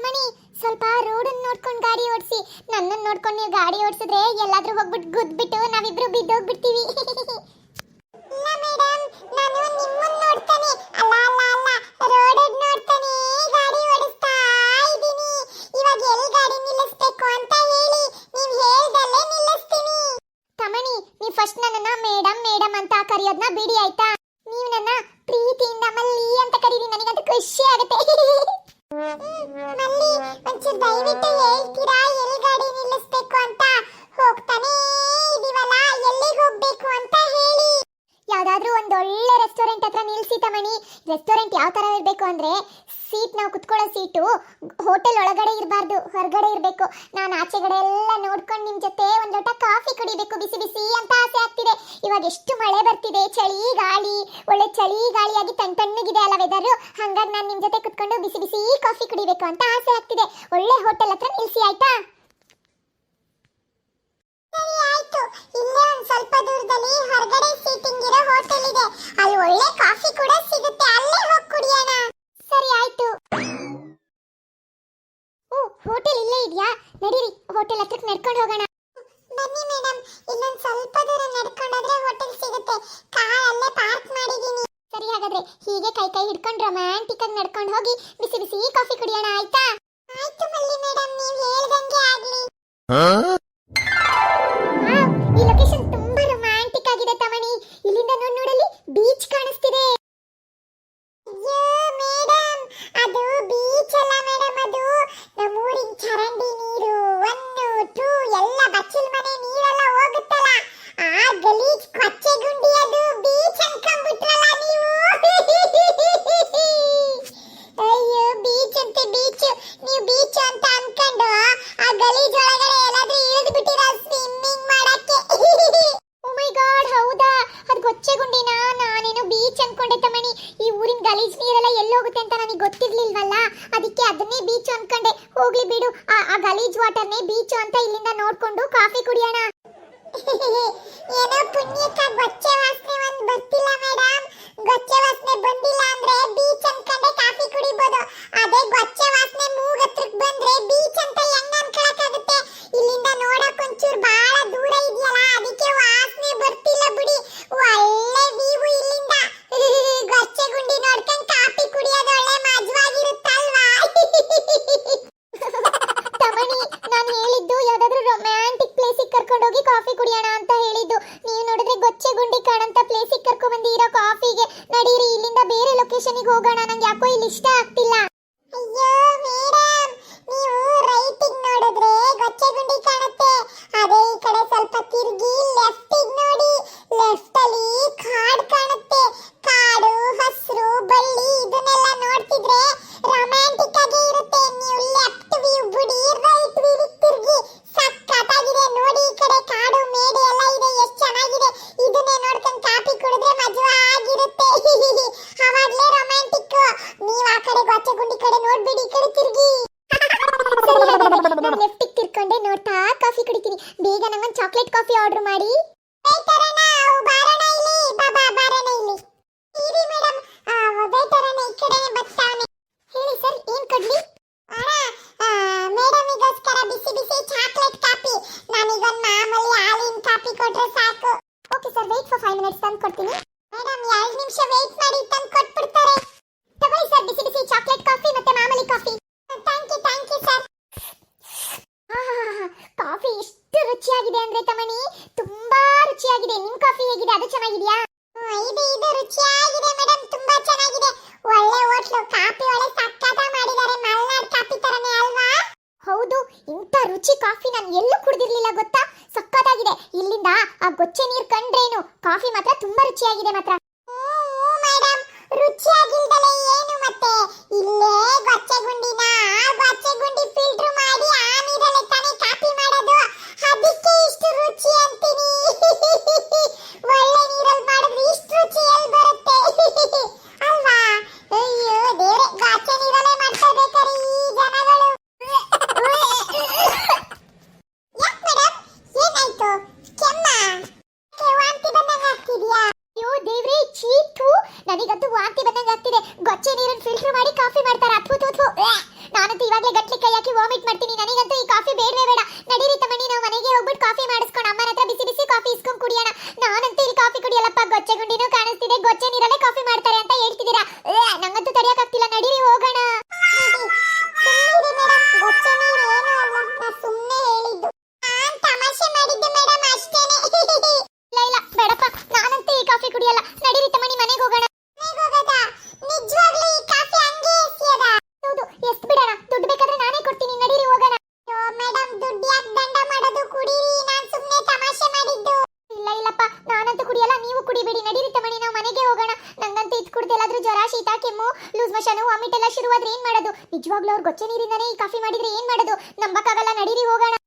ತಮಣಿ ಸ್ವಲ್ಪ ರೋಡನ್ನ ನೋಡ್ಕೊಂಡು ಗಾಡಿ ಓಡಿಸಿ. ನನ್ನನ್ನು ನೋಡ್ಕೊಂಡು ನೀವು ಗಾಡಿ ಓಡಿಸಿದ್ರೆ ಎಲ್ಲಾದ್ರೂ ಹೋಗ್ಬಿಟ್ಟು ಗುದ್ಬಿಟ್ಟು ನಾವಿಬ್ರು ಬಿದ್ದೋಗ್ಬಿಡ್ತೀವಿ. ಇಲ್ಲ ಮೇಡಮ್ ನಾನು ನಿಮ್ಮನ್ನ ಅಲ್ಲ ಅಲ್ಲ ಅಲ್ಲ ಗಾಡಿ ಇದ್ದೀನಿ. ಇವಾಗ ಗಾಡಿ ನಿಲ್ಲಿಸ್ಬೇಕು ಅಂತ ಹೇಳಿ, ನೀವು ಹೇಳ್ದಲ್ಲೇ ನಿಲ್ಲಿಸ್ತೀನಿ. ತಮಣಿ ಫಸ್ಟ್ ನನ್ನನ್ನ ಮೇಡಮ್ ಮೇಡಮ್ ಅಂತ ಕರೆಯೋದನ್ನ ಬಿಡಿ ಆಯ್ತಾ? ನೀವು ನನ್ನ ಪ್ರೀತಿಯಿಂದ ಮಲ್ಲಿ ಅಂತ ಕರೀರಿ, ನನಗಂತೂ ಖುಷಿ ಆಗುತ್ತೆ. ದಯವಿಟ್ಟು ಹೇಳ್ತೀರಾ? ಎಲ್ಲಿ ಗಾಡಿ ನಿಲ್ಲಿಸ್ಬೇಕು ಅಂತ ಹೋಗ್ತಾನೆ ಇದೀವಲ್ಲ ಎಲ್ಲಿಗೆ ಹೋಗ್ಬೇಕು ಅಂತ? ಯಾವ್ದಾದ್ರೂ ಒಂದು ಒಳ್ಳೆ ರೆಸ್ಟೋರೆಂಟ್ ಹತ್ರ ನಿಲ್ಸಿ ತಮಣಿ ರೆಸ್ಟೋರೆಂಟ್ ಯಾವ ತರ ಇರಬೇಕು ಅಂದ್ರೆ ಸೀಟ್ ನಾವು ಕುತ್ಕೊಳ್ಳೋ ಸೀಟು ಹೋಟೆಲ್ ಒಳಗಡೆ ಇರಬಾರ್ದು, ಹೊರಗಡೆ ಇರಬೇಕು. ನಾನು ಆಚೆಗಡೆ ಎಲ್ಲ ನೋಡ್ಕೊಂಡು ನಿಮ್ಮ ಜೊತೆ ಒಂದು ಲೋಟ ಕಾಫಿ ಕುಡಿಬೇಕು, ಬಿಸಿ ಬಿಸಿ ಅಂತ ಆಸೆ ಆಗ್ತಿದೆ. ಇವಾಗ ಎಷ್ಟು ಮಳೆ ಬರ್ತಿದೆ, ಚಳಿ ಗಾಳಿ, ಒಳ್ಳೆ ಚಳಿ ಗಾಳಿಯಾಗಿ ತಣ್ಣ ತಣ್ಣಗಿದೆ ಅಲ್ಲ ವೆದರು ಹಂಗಾಗಿ ನಾನು ನಿಮ್ಮ ಜೊತೆ ಕುತ್ಕೊಂಡು ಬಿಸಿ ಬಿಸಿ ಕಾಫಿ ಕುಡಿಬೇಕು ಅಂತ ಆಸೆ ಆಗ್ತಿದೆ. ಒಳ್ಳೆ ಹೋಟೆಲ್ ಹತ್ರ ನಿಲ್ಸಿ, ಆಯ್ತಾ? ಆಯ್ತು ಇಲ್ಲೇ ಒಂದು ಸ್ವಲ್ಪ ದೂರದಲ್ಲಿ ಹೊರಗಡೆ ಸೀಟಿಂಗ್ ಇರೋ ಹೋಟೆಲ್ ಇದೆ. ಅಲ್ಲಿ ಒಳ್ಳೆ ಕಾಫಿ ಕೂಡ ಸಿಗುತ್ತೆ. ಅಲ್ಲೇ ಹೋಗಿ ಕುಡಿಯೋಣ. ಸರಿ, ಆಯ್ತು. ಓ ಹೋಟೆಲ್ ಇಲ್ಲೇ ಇದೆಯಾ? ನಡೀರಿ ಹೋಟೆಲ್ ಹತ್ರಕ್ಕೆ ನಡ್ಕೊಂಡು ಹೋಗೋಣ. ಬನ್ನಿ ಮೇಡಮ್ ಇನ್ನೊಂದ್ ಸ್ವಲ್ಪ ದೂರ ನಡ್ಕೊಂಡೋದ್ರೆ ಹೋಟೆಲ್ ಸಿಗುತ್ತೆ. ಕಾರ್ ಅಲ್ಲೇ ಪಾರ್ಕ್ ಮಾಡಿದೀನಿ ಸರಿ, ಹಾಗಾದ್ರೆ ಹೀಗೆ ಕೈ ಕೈ ಹಿಡ್ಕೊಂಡು ರೊಮ್ಯಾಂಟಿಕ್ ಆಗಿ ನಡ್ಕೊಂಡು ಹೋಗಿ ಬಿಸಿ ಬಿಸಿ ಕಾಫಿ ಕುಡಿಯೋಣ, ಆಯ್ತಾ? ಆಯ್ತು ಮಲ್ಲಿ ಮೇಡಮ್ ನೀವು ಹೇಳ್ದಂಗೆ ಆಗ್ಲಿ. ನೀರೆಲ್ಲ ಎಲ್ಲಿ ಹೋಗುತ್ತೆ ಅಂತ ನನಗೆ ಗೊತ್ತಿರ್ಲಿಲ್ವಲ್ಲ? ಅದಕ್ಕೆ ಅದನ್ನೇ ಬೀಚ್ ಅನ್ಕೊಂಡೆ. ಹೋಗ್ಲಿ ಬಿಡು. ಆ ಗಲೀಜ್ ವಾಟರ್ನೇ ಬೀಚ್ ಅಂತ ಇಲ್ಲಿಂದ ನೋಡ್ಕೊಂಡು ಕಾಫಿ ಕುಡಿಯೋಣ. ಏನೋ ಪುಣ್ಯಕ್ಕ, ಬಚ್ಚೆ ವಾಸನೆ ಒಂದು ಬರ್ತಿಲ್ಲ ಮೇಡಮ್ ಗೊಚ್ಚೆ ವಾಸನೆ ಬಂದಿಲ್ಲ ಅಂದ್ರೆ ಬೀಚ್ ಅನ್ಕೊಂಡೆ ಕಾಫಿ ಕುಡಿಬೋದು ಅದೇ ಗೊಚ್ಚೆ ವಾಸನೆ ಮೂಗ್ ಹತ್ರಕ್ ಬಂದ್ರೆ ಬೀಚ್ ಅಂತ ಹೆಂಗ್ ಅನ್ಕೊಳಕ್ಕಾಗುತ್ತೆ ಇಲ್ಲಿಂದ ನೋಡಕ್ ಒಂಚೂರು ಬಹಳ ದೂರ ಇದೆಯಲ್ಲ ಅದಕ್ಕೆ ವಾಸನೆ ಬರ್ತಿಲ್ಲ ಬಿಡಿ ಒಳ್ಳೆ ವೀವು ಇಲ್ಲಿಂದ ಗೊಚ್ಚೆ ಗುಂಡಿ ನೋಡ್ಕೊಂಡ್ ಕಾಫಿ ಕುಡಿಯೋದು ಒಳ್ಳೆ ಮಜವಾಗಿರುತ್ತಲ್ವಾ ತಮಣಿ ನಾನು ಹೇಳಿದ್ದು ಯಾವ್ದಾದ್ರು ರೊಮ್ಯಾಂಟಿಕ್ ಪ್ಲೇಸಿಗೆ ಕರ್ಕೊಂಡೋಗಿ ಕಾಫಿ ಕುಡಿಯೋಣ ಅಂತ ಹೇಳಿದ್ದು. ನೀವು ನೋಡಿದ್ರೆ ಗೊಚ್ಚೆ ಗುಂಡಿ ಕಾಣಂತ ಪ್ಲೇಸಿಗೆ ಕರ್ಕೊಂಡ್ ಬಂದಿರೋ ಕಾಫಿಗೆ. ನಡೀರಿ, ಇಲ್ಲಿಂದ ಬೇರೆ ಲೊಕೇಶನ್ಗೆ ಹೋಗೋಣ. ನಂಗೆ ಯಾಕೋ ಇಲ್ಲಿ ಇಷ್ಟ ಆಗ್ತಿಲ್ಲ ಅಯ್ಯೋ ಮೇಡಮ್ ನೀವು ರೈಟಿಗೆ ನೋಡಿದ್ರೆ ಗೊಚ್ಚೆ ಗುಂಡಿ ಕಾಣುತ್ತೆ ಅದೇ ಈ ಕಡೆ ಸ್ವಲ್ಪ ತಿರುಗಿ ಲೆಫ್ಟಿಗೆ ನೋಡಿ ಲೆಫ್ಟ್ ಅಲ್ಲಿ ಕಾಡ್ ಕಾಣುತ್ತೆ ಕಾಡು ಹಸಿರು ಬಳ್ಳಿ ಇದನ್ನೆಲ್ಲ ನೋಡ್ತಿದ್ರೆ ರೊಮ್ಯಾಂಟಿಕ್ ಆಗಿ ಇರುತ್ತೆ ನೀವು ಲೆಫ್ಟ್ ವ್ಯೂ ಬಿಡಿ ರೈಟ್ ವ್ಯೂ ತಿರುಗಿ ಸಕ್ಕತ್ತಾಗಿದೆ ನೋಡಿ ಈ ಕಡೆ ಕಾಡು ಮೇಡೆ ಎಲ್ಲ ಇದೆ ಎಷ್ಟು ಚೆನ್ನಾಗಿದೆ ಇದನ್ನೇ ನೋಡ್ಕೊಂಡು ಕಾಫಿ ಕುಡಿದ್ರೆ ಮಜವಾಗಿರುತ್ತೆ ಅವಾಗ್ಲೇ ರೊಮ್ಯಾಂಟಿಕ್ ನೀವ್ ಆ ಕಡೆ ಗೊಚ್ಚೆ ಗುಂಡಿ ಕಡೆ ನೋಡ್ಬಿಡಿ ಈ ಕಡೆ ತಿರುಗಿ ಲೆಫ್ಟಿಗೆ ತಿರ್ಕೊಂಡೆ ನೋಡ್ತಾ ಕಾಫಿ ಕುಡಿತೀನಿ ಬೇಗ ನಂಗೊಂದು ಚಾಕ್ಲೇಟ್ ಕಾಫಿ ಆರ್ಡರ್ ಮಾಡಿ ಬಾರೋಣ ಇಲ್ಲಿ ಬಾಬಾ ಬಾರೋಣ ಇಲ್ಲಿ ಇರಿ ಮೇಡಮ್ ವೇಟರನ್ನ ಈ ಕಡೆನೆ ಬರ್ತಾವನೆ ಹೇಳಿ ಸರ್ ಏನ್ ಕೊಡ್ಲಿ ಮೇಡಮಿಗೋಸ್ಕರ ಬಿಸಿ ಬಿಸಿ ಚಾಕ್ಲೇಟ್ ಕಾಫಿ ನಾನೀಗೊಂದು ಮಾಮೂಲಿ ಹಾಲಿನ ಕಾಫಿ ಕೊಟ್ರೆ ಸಾಕು okay sir wait for five minutes ತಂದು ಕೊಡ್ತೀನಿ. ಮೇಡಮ್ ಎರಡು ನಿಮಿಷ ವೇಟ್ ಮಾಡಿ ತಂದು ಕೊಟ್ಬಿಡ್ತಾರೆ. ತಗೊಳ್ಳಿ ಸರ್ ಬಿಸಿ ಬಿಸಿ ಚಾಕ್ಲೇಟ್ ಕಾಫಿ ಮತ್ತೆ ಮಾಮೂಲಿ coffee thank you thank you sir coffee ಎಷ್ಟು ರುಚಿಯಾಗಿದೆ ಅಂದ್ರೆ ತಮಣಿ ತುಂಬಾ ರುಚಿಯಾಗಿದೆ. ನಿಮ್ ಕಾಫಿ ಹೇಗಿದೆ? ಅದು ಚೆನ್ನಾಗಿದ್ಯಾ? ವಾಮಿಟ್ ಮಾಡ್ತೀನಿ ನನಗಂತೂ ಈ ನಾನಂತೂ ಕುಡಿಯಲ್ಲ, ನೀವು ಕುಡಿಬೇಡಿ. ನಡೀರಿ ತಮ್ಮಣಿ, ನಾವು ಮನೆಗೆ ಹೋಗೋಣ. ನಂಗಂತೂ ಇದ್ ಕುಡ್ದು ಎಲ್ಲಾದ್ರೂ ಜ್ವರ, ಶೀತ, ಕೆಮ್ಮು, ಲೂಸ್ ಮೋಷನ್, ವಾಮಿಟ್ ಎಲ್ಲ ಶುರುವಾದ್ರೆ ಏನು ಮಾಡೋದು? ನಿಜವಾಗ್ಲೂ ಅವ್ರು ಗೊಚ್ಚೆ ನೀರಿಂದನೇ ಈ ಕಾಫಿ ಮಾಡಿದ್ರೆ ಏನ್ ಮಾಡೋದು? ನಂಬಕ್ಕಾಗಲ್ಲ, ನಡೀರಿ ಹೋಗೋಣ.